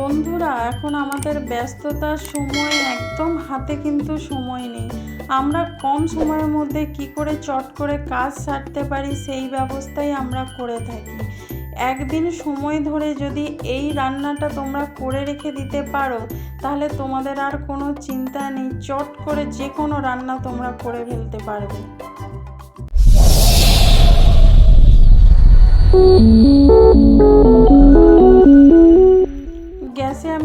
বন্ধুরা, এখন আমাদের ব্যস্ততার সময় একদম হাতে কিন্তু সময় নেই। আমরা কম সময়ের মধ্যে কি করে চট করে কাজ সারতে পারি সেই ব্যবস্থাই আমরা করে থাকি। একদিন সময় ধরে যদি এই রান্নাটা তোমরা করে রেখে দিতে পারো, তাহলে তোমাদের আর কোনো চিন্তা নেই, চট করে যে কোনো রান্না তোমরা করে ফেলতে পারবে। গ্যাসে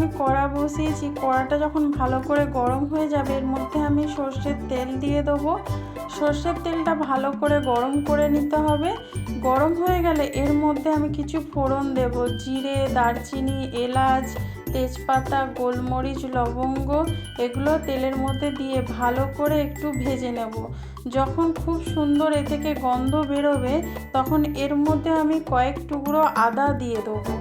আমি কড়া বসিয়েছি। কড়াটা যখন ভালো করে গরম হয়ে যাবে, এর মধ্যে আমি সর্ষের তেল দিয়ে দেবো। সর্ষের তেলটা ভালো করে গরম করে নিতে হবে। গরম হয়ে গেলে এর মধ্যে আমি কিছু ফোড়ন দেব। জিরে, দারচিনি, এলাচ, তেজপাতা, গোলমরিচ, লবঙ্গ, এগুলো তেলের মধ্যে দিয়ে ভালো করে একটু ভেজে নেব। যখন খুব সুন্দর এ থেকে গন্ধ বেরোবে, তখন এর মধ্যে আমি কয়েক টুকরো আদা দিয়ে দেবো।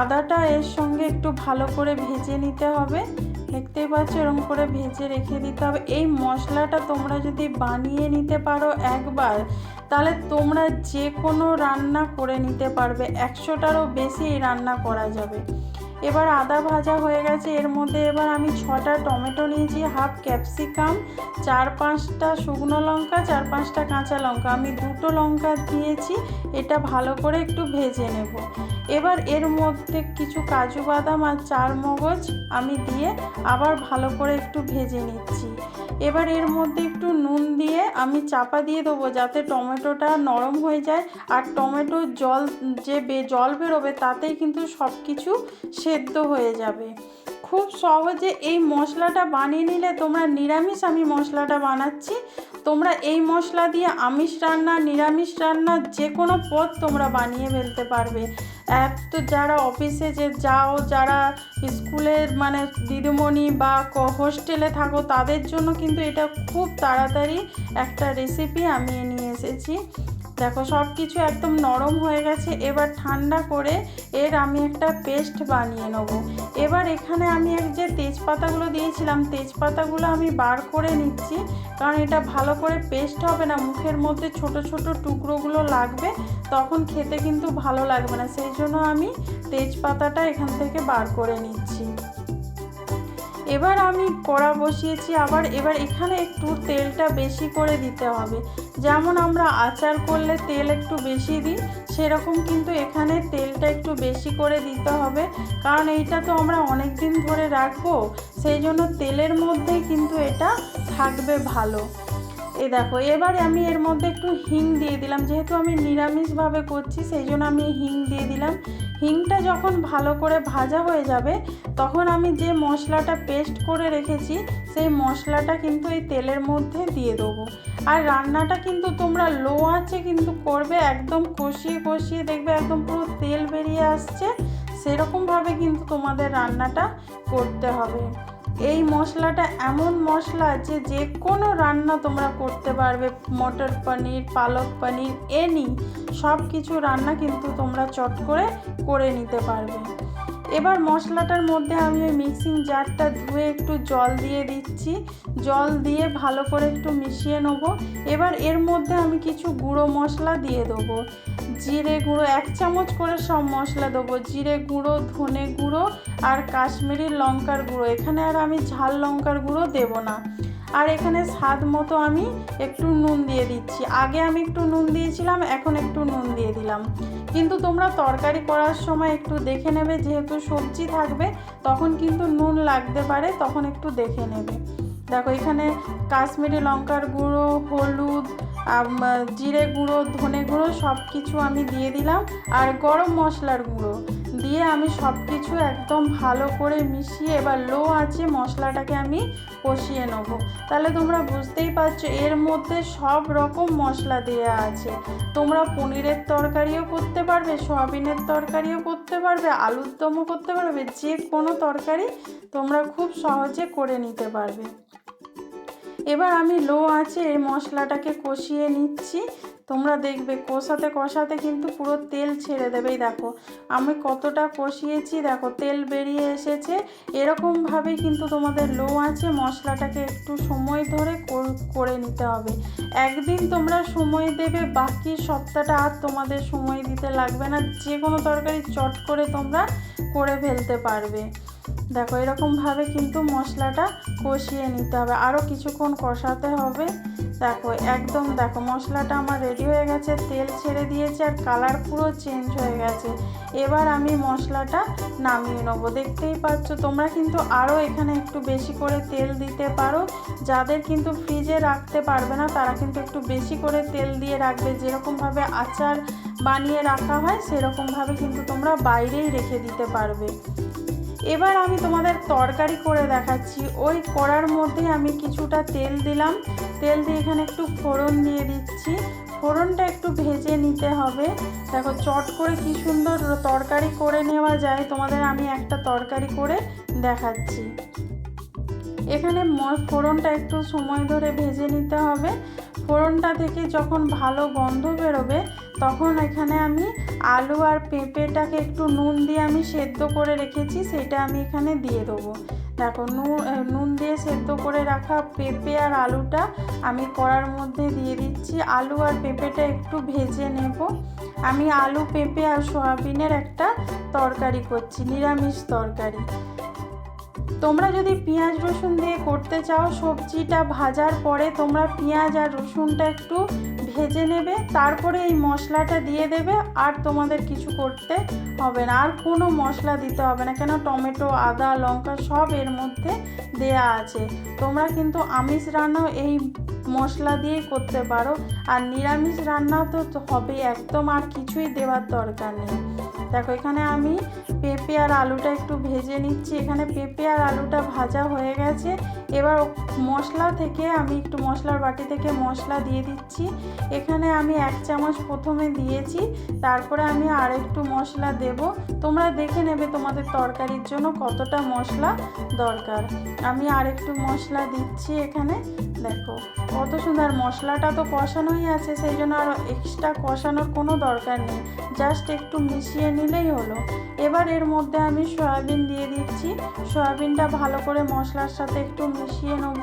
আদাটা এর সঙ্গে একটু ভালো করে ভেজে নিতে হবে। দেখতেই পাচ্ছ এরকম করে ভেজে রেখে দিতে হবে। এই মশলাটা তোমরা যদি বানিয়ে নিতে পারো একবার, তাহলে তোমরা যে কোনো রান্না করে নিতে পারবে। একশোটারও বেশি রান্না করা যাবে। এবার আদা ভাজা হয়ে গেছে। এর মধ্যে এবার আমি ছটা টমেটো নিয়েছি, হাফ ক্যাপসিকাম, চার পাঁচটা শুকনো লঙ্কা, চার পাঁচটা কাঁচা লঙ্কা। আমি দুটো লঙ্কা দিয়েছি, এটা ভালো করে একটু ভেজে নেব। এবার এর মধ্যে কিছু কাজু বাদাম আর চার মগজ আমি দিয়ে আবার ভালো করে একটু ভেজে নিচ্ছি। এবার এর মধ্যে একটু নুন দিয়ে আমি চাপা দিয়ে দেবো যাতে টমেটোটা নরম হয়ে যায়। আর টমেটোর জল, যে জল বেরোবে তাতেই কিন্তু সব কিছু সেদ্ধ হয়ে যাবে। খুব সহজে এই মশলাটা বানিয়ে নিলে তোমরা নিরামিষ আমি মশলাটা বানাচ্ছি। তোমরা এই মশলা দিয়ে আমিষ রান্না, নিরামিষ রান্না যে কোনো পদ তোমরা বানিয়ে ফেলতে পারবে। এক তো যারা অফিসে যে যাও, যারা স্কুলের মানে দিদিমণি বা হোস্টেলে থাকো, তাদের জন্য কিন্তু এটা খুব তাড়াতাড়ি একটা রেসিপি আমি নিয়ে এসেছি। দেখো সব কিছু একদম নরম হয়ে গেছে। এবার ঠান্ডা করে এর আমি একটা পেস্ট বানিয়ে নেব। এবার এখানে আমি এক যে তেজপাতাগুলো দিয়েছিলাম, তেজপাতাগুলো আমি বার করে নিচ্ছি। কারণ এটা ভালো করে পেস্ট হবে না, মুখের মধ্যে ছোট ছোট টুকরোগুলো লাগবে, তখন খেতে কিন্তু ভালো লাগবে না। সেই জন্য আমি তেজপাতাটা এখান থেকে বার করে নিচ্ছি। এবার আমি কড়া বসিয়েছি, আবার এবার এখানে একটু তেলটা বেশি করে দিতে হবে। যেমন আমরা আচার করলে তেল একটু বেশি দিই, সেরকম কিন্তু এখানে তেলটা একটু বেশি করে দিতে হবে। কারণ এইটা তো আমরা অনেক দিন ধরে রাখব, সেই জন্য তেলের মধ্যেই কিন্তু এটা থাকবে ভালো। এই দেখো, এবারে আমি এর মধ্যে একটু হিং দিয়ে দিলাম, যেহেতু আমি নিরামিষভাবে করছি, সেই জন্য আমি হিং দিয়ে দিলাম। হিংটা যখন ভালো করে ভাজা হয়ে যাবে, তখন আমি যে মশলাটা পেস্ট করে রেখেছি, সেই মশলাটা কিন্তু এই তেলের মধ্যে দিয়ে দেবো। আর রান্নাটা কিন্তু তোমরা লো আছে কিন্তু করবে, একদম কষিয়ে কষিয়ে দেখবে একদম পুরো তেল বেরিয়ে আসছে। সেরকমভাবে কিন্তু তোমাদের রান্নাটা করতে হবে। এই মশলাটা এমন মশলা যে যে কোনো রান্না তোমরা করতে পারবে, মটর পনির, পালক পনির এনি সব কিছু রান্না কিন্তু তোমরা চট করে করে নিতে পারবে। এবার মশলাটার মধ্যে আমি ওই মিক্সিং জারটা ধুয়ে একটু জল দিয়ে দিচ্ছি। জল দিয়ে ভালো করে একটু মিশিয়ে নেব। এবার এর মধ্যে আমি কিছু গুঁড়ো মশলা দিয়ে দেবো। জিরে গুঁড়ো, এক চামচ করে সব মশলা দেবো। জিরে গুঁড়ো, ধনে গুঁড়ো আর কাশ্মীরি লঙ্কার গুঁড়ো। এখানে আর আমি ঝাল লঙ্কার গুঁড়ো দেবো না। আর এখানে স্বাদ মতো আমি একটু নুন দিয়ে দিচ্ছি। আগে আমি একটু নুন দিয়েছিলাম, এখন একটু নুন দিয়ে দিলাম। কিন্তু তোমরা তরকারি করার সময় একটু দেখে নেবে, যেহেতু সবজি থাকবে, তখন কিন্তু নুন লাগতে পারে, তখন একটু দেখে নেবে। দেখো, এখানে কাশ্মীরি লঙ্কার গুঁড়ো, হলুদ জিরে গুঁড়ো, ধনে গুঁড়ো সব কিছু আমি দিয়ে দিলাম। আর গরম মশলার গুঁড়ো দিয়ে আমি সব কিছু একদম ভালো করে মিশিয়ে এবার লো আছে মশলাটাকে আমি কষিয়ে নেব। তাহলে তোমরা বুঝতেই পারছ, এর মধ্যে সব রকম মশলা দেওয়া আছে। তোমরা পনিরের তরকারিও করতে পারবে, সয়াবিনের তরকারিও করতে পারবে, আলুর দমও করতে পারবে, যে কোনো তরকারি তোমরা খুব সহজে করে নিতে পারবে। এবার আমি লো আছে এই মশলাটাকে কষিয়ে নিচ্ছি। তোমরা দেখবে কষাতে কষাতে কিন্তু পুরো তেল ছেড়ে দেবেই দেখো, আমি কতটা কষিয়েছি। দেখো, তেল বেরিয়ে এসেছে। এরকমভাবেই কিন্তু তোমাদের লো আছে মশলাটাকে একটু সময় ধরে করে নিতে হবে। একদিন তোমরা সময় দেবে, বাকি সপ্তাহটা আর তোমাদের সময় দিতে লাগবে না। যে কোনো তরকারি চট করে তোমরা করে ফেলতে পারবে। দেখো, এরকমভাবে কিন্তু মশলাটা কষিয়ে নিতে হবে। আরও কিছুক্ষণ কষাতে হবে। দেখো, একদম দেখো, মশলাটা আমার রেডি হয়ে গেছে, তেল ছেড়ে দিয়েছে আর কালার পুরো চেঞ্জ হয়ে গেছে। এবার আমি মশলাটা নামিয়ে নেব। দেখতেই পাচ্ছ, তোমরা কিন্তু আরও এখানে একটু বেশি করে তেল দিতে পারো। যাদের কিন্তু ফ্রিজে রাখতে পারবে না, তারা কিন্তু একটু বেশি করে তেল দিয়ে রাখবে। যেরকমভাবে আচার বানিয়ে রাখা হয়, সেরকমভাবে কিন্তু তোমরা বাইরেই রেখে দিতে পারবে। এবার আমি তোমাদের তরকারি করে দেখাচ্ছি। ওই কড়ার মধ্যে আমি কিছুটা তেল দিলাম। তেল দিয়ে এখানে একটু ফোড়ন দিয়ে দিচ্ছি। ফোড়নটা একটু ভেজে নিতে হবে। দেখো, চট করে কি সুন্দর তরকারি করে নেওয়া যায়। তোমাদের আমি একটা তরকারি করে দেখাচ্ছি। এখানে ফোড়নটা একটু সময় ধরে ভেজে নিতে হবে। ফোড়নটা থেকে যখন ভালো গন্ধ বেরোবে, তখন এখানে আমি আলু আর পেঁপেটাকে একটু নুন দিয়ে আমি সেদ্ধ করে রেখেছি, সেটা আমি এখানে দিয়ে দেবো। দেখো নুন নুন দিয়ে সেদ্ধ করে রাখা পেঁপে আর আলুটা আমি কড়ার মধ্যে দিয়ে দিচ্ছি। আলু আর পেঁপেটা একটু ভেজে নেব। আমি আলু, পেঁপে আর সয়াবিনের একটা তরকারি করছি, নিরামিষ তরকারি। তোমরা যদি পেঁয়াজ রসুন দিয়ে করতে চাও, সবজিটা ভাজার পরে তোমরা পেঁয়াজ আর রসুনটা একটু ভেজে নেবে, তারপরে এই মশলাটা দিয়ে দেবে, আর তোমাদের কিছু করতে হবে না। আর কোনো মশলা দিতে হবে না, কেন টমেটো, আদা, লঙ্কা সব এর মধ্যে দেয়া আছে। তোমরা কিন্তু আমিষ রান্নাও এই মশলা দিয়েই করতে পারো। আর নিরামিষ রান্না তো হবে একদম, আর কিছুই দেওয়ার দরকার নেই। দেখো, এখানে আমি পেঁপে আর আলুটা একটু ভেজে নিচ্ছি। এখানে পেঁপে আর আলুটা ভাজা হয়ে গেছে। এবার মশলা থেকে আমি একটু মশলার বাটি থেকে মশলা দিয়ে দিচ্ছি। এখানে আমি এক চামচ প্রথমে দিয়েছি, তারপরে আমি আর একটু মশলা দেব। তোমরা দেখে নেবে তোমাদের তরকারির জন্য কতটা মশলা দরকার। আমি আর একটু মশলা দিচ্ছি এখানে। দেখো, কত সুন্দর, মশলাটা তো কষানোই আছে, সেই জন্য আর এক্সট্রা কষানোর কোনো দরকার নেই। জাস্ট একটু মিশিয়ে নিলেই হলো। এবার এর মধ্যে আমি সয়াবিন দিয়ে দিচ্ছি। সয়াবিনটা ভালো করে মশলার সাথে একটু মিশিয়ে নেব।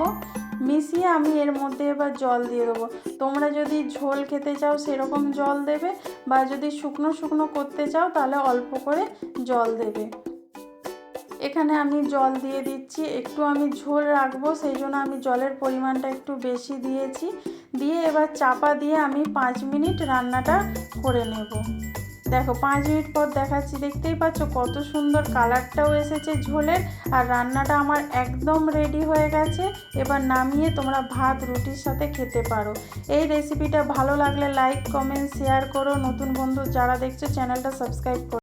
মিশিয়ে আমি এর মধ্যে এবার জল দিয়ে দেবো। তোমরা যদি ঝোল খেতে চাও, সেরকম জল দেবে, বা যদি শুকনো শুকনো করতে চাও, তাহলে অল্প করে জল দেবে। এখানে আমি জল দিয়ে দিচ্ছি, একটু আমি ঝোল রাখব, সেই জন্য আমি জলের পরিমাণটা একটু বেশি দিয়েছি। দিয়ে এবার চাপা দিয়ে আমি পাঁচ মিনিট রান্নাটা করে নেব। দেখো, পাঁচ মিনিট পর দেখাচ্ছি, দেখতেই পাচ্ছ কত সুন্দর কালারটাও এসেছে ঝোলের। আর রান্নাটা আমার একদম রেডি হয়ে গেছে। এবার নামিয়ে তোমরা ভাত, রুটির সাথে খেতে পারো। এই রেসিপিটা ভালো লাগলে লাইক, কমেন্ট, শেয়ার করো। নতুন বন্ধু যারা দেখছ, চ্যানেলটা সাবস্ক্রাইব করো।